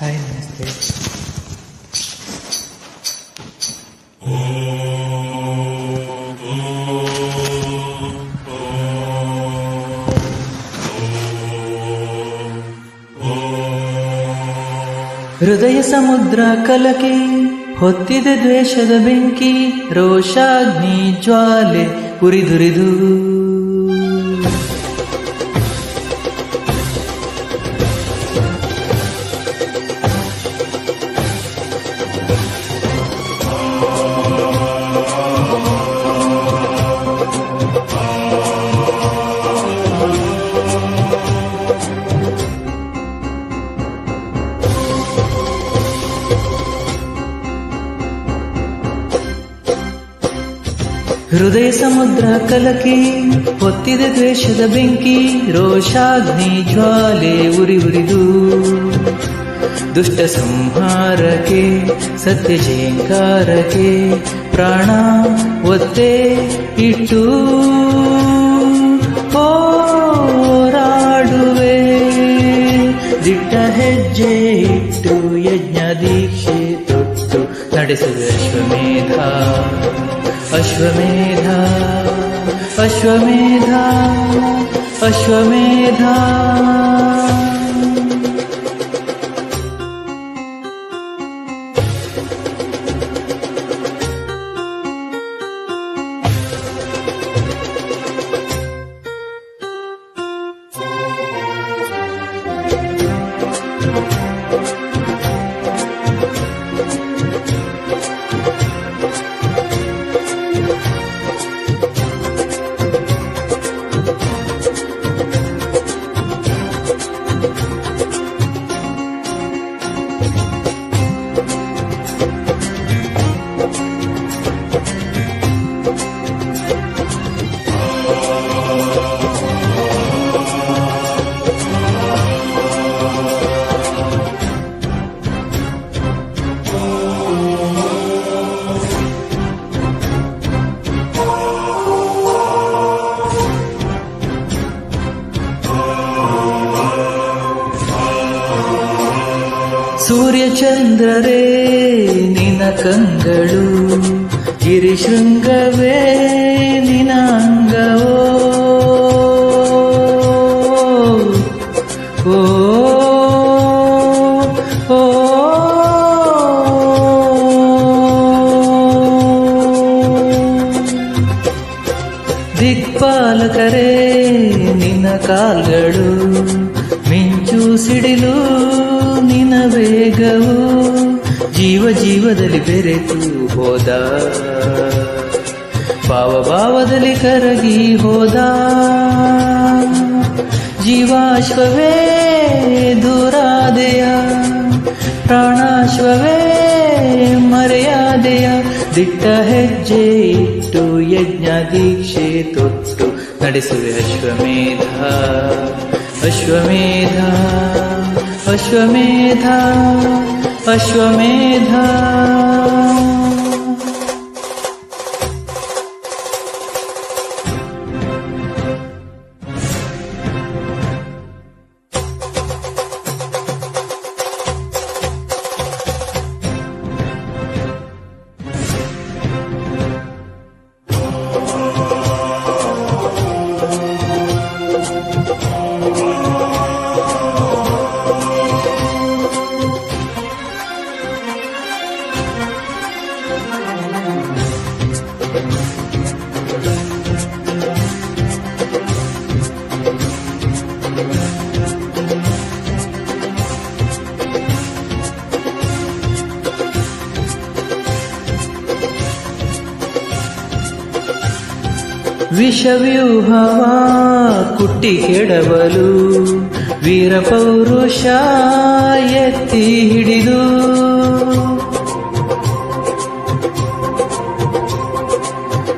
Hi ನಮಸ್ತೆ ಹೃದಯ ಸಮುದ್ರ ಕಲಕಿ ಹೊತ್ತಿದೆ ದ್ವೇಷದ ಬೆಂಕಿ ರೋಷಾಗ್ನಿ ಜ್ವಾಲೆ ಉರಿದುರಿದು. ಹೃದಯ ಸಮುದ್ರ ಕಲಕಿ, ಹೊತ್ತಿದೆ ದ್ವೇಷದ ಬೆಂಕಿ, ರೋಷಾಗ್ನಿ ಜ್ವಾಲೆ ಉರಿ ಉರಿದು. ದುಷ್ಟ ಸಂಹಾರಕ್ಕೆ, ಸತ್ಯ ಜಯಂಕಾರಕ್ಕೆ ಪ್ರಾಣ ಒತ್ತೆ ಇಟ್ಟು ಹೋರಾಡುವೆ. ದಿಟ್ಟ ಹೆಜ್ಜೆ ಇಟ್ಟು ಯಜ್ಞ ದೀಕ್ಷೆ ತೊಟ್ಟು ನಡೆಸುವೆ ಅಶ್ವಮೇಧ. अश्वमेधा अश्वमेधा अश्वमेधा। ಸೂರ್ಯ ಚಂದ್ರರೇ ನಿನ ಕಂಗಳು ಗಿರಿಶೃಂಗವೇ ನಿನ ಅಂಗವೋ. ಓ. ದಿಕ್ಪಾಲಕರೇ ನಿನ್ನ ಕಾಲ್ಗಳು ಮಿಂಚು ಸಿಡಿಲು. ವೇಗವು ಜೀವ ಜೀವದಲ್ಲಿ ಬೆರೆತು ಹೋದ. ಭಾವ ಭಾವದಲ್ಲಿ ಕರಗಿ ಹೋದ. ಜೀವಾಶ್ವವೇ ದೂರಾದೆಯ, ಪ್ರಾಣಾಶ್ವವೇ ಮರೆಯಾದೆಯ, ದಿಟ್ಟ ಹೆಜ್ಜೆ ಇಟ್ಟು ಯಜ್ಞ ದೀಕ್ಷೆ ತೊಟ್ಟು ನಡೆಸುವೆ ಅಶ್ವಮೇಧ ಅಶ್ವಮೇಧ. अश्वमेधा अश्वमेधा ವಿಷವ್ಯೂಹವ ಕುಟ್ಟಿ ಕೆಡವಲು ವೀರ ಪೌರುಷ ಎತ್ತಿ ಹಿಡಿದು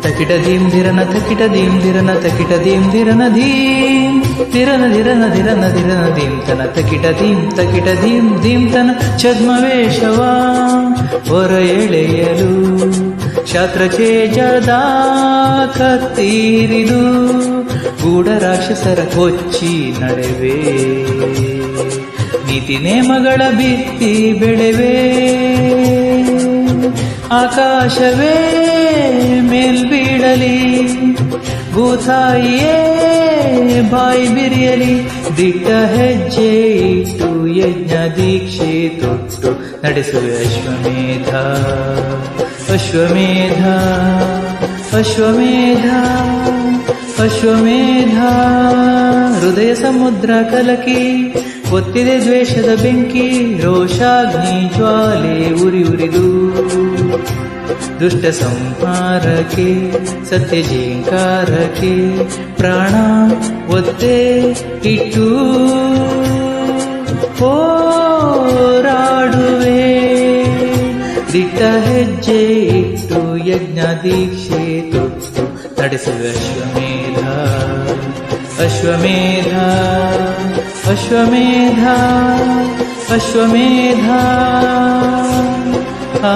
ತಕಿಟ ದೀಂ ಧಿರನ ತಕಿಟ ದೀಂ ಧಿರನ ತಕಿಟ ದೀಂ ಧಿರನ ಧೀಂ ಧಿರನ ಧಿರನ ಧಿರನ ಧಿರನ ದೀಂ ತನ ತಕಿಟ ದೀಂ ತಕಿಟ ದೀಂ ದೀಂ ತನ ಛದ್ಮವೇಷವ ಹೊರ ಎಳೆಯಲು ಶಾಸ್ತ್ರಚೇಜದ ಕತ್ತೀರಿದು ಗೂಢ ರಾಕ್ಷಸರ ಕೊಚ್ಚಿ ನಡೆವೆ. ನೀತಿ ನೇಮಗಳ ಬಿತ್ತಿ ಬೆಳೆವೆ. ಆಕಾಶವೇ ಮೇಲ್ಬೀಳಲಿ, ಭೂತಾಯಿಯೇ ಬಾಯಿ ಬಿರಿಯಲಿ, ದಿಟ್ಟ ಹೆಜ್ಜೆ ಇಟ್ಟು ಯಜ್ಞ ದೀಕ್ಷೆ ತೊಟ್ಟು ನಡೆಸುವೆ ಅಶ್ವಮೇಧ. ಅಶ್ವಮೇಧ ಅಶ್ವಮೇಧ ಅಶ್ವಮೇಧ ಹೃದಯ ಸಮುದ್ರ ಕಲಕಿ ಒತ್ತಿದೆ ದ್ವೇಷದ ಬೆಂಕಿ ರೋಷಾಗ್ನಿ ಜ್ವಾಲೆ ಉರಿ ಉರಿದು ದುಷ್ಟ ಸಂಹಾರಕ್ಕೆ ಸತ್ಯ ಜೀಂಕಾರಕ್ಕೆ ಪ್ರಾಣ ಒತ್ತೆ ಇಟ್ಟು ಹೋರಾಡುವೆ ದಿಟ್ಟ ಹೆಜ್ಜೆ ಇಟ್ಟು ಯಜ್ಞ ದೀಕ್ಷೆ ತೊಟ್ಟು ನಡೆಸುವೆ ಅಶ್ವಮೇಧ ಅಶ್ವಮೇಧ ಅಶ್ವಮೇಧ ಅಶ್ವಮೇಧ ಆ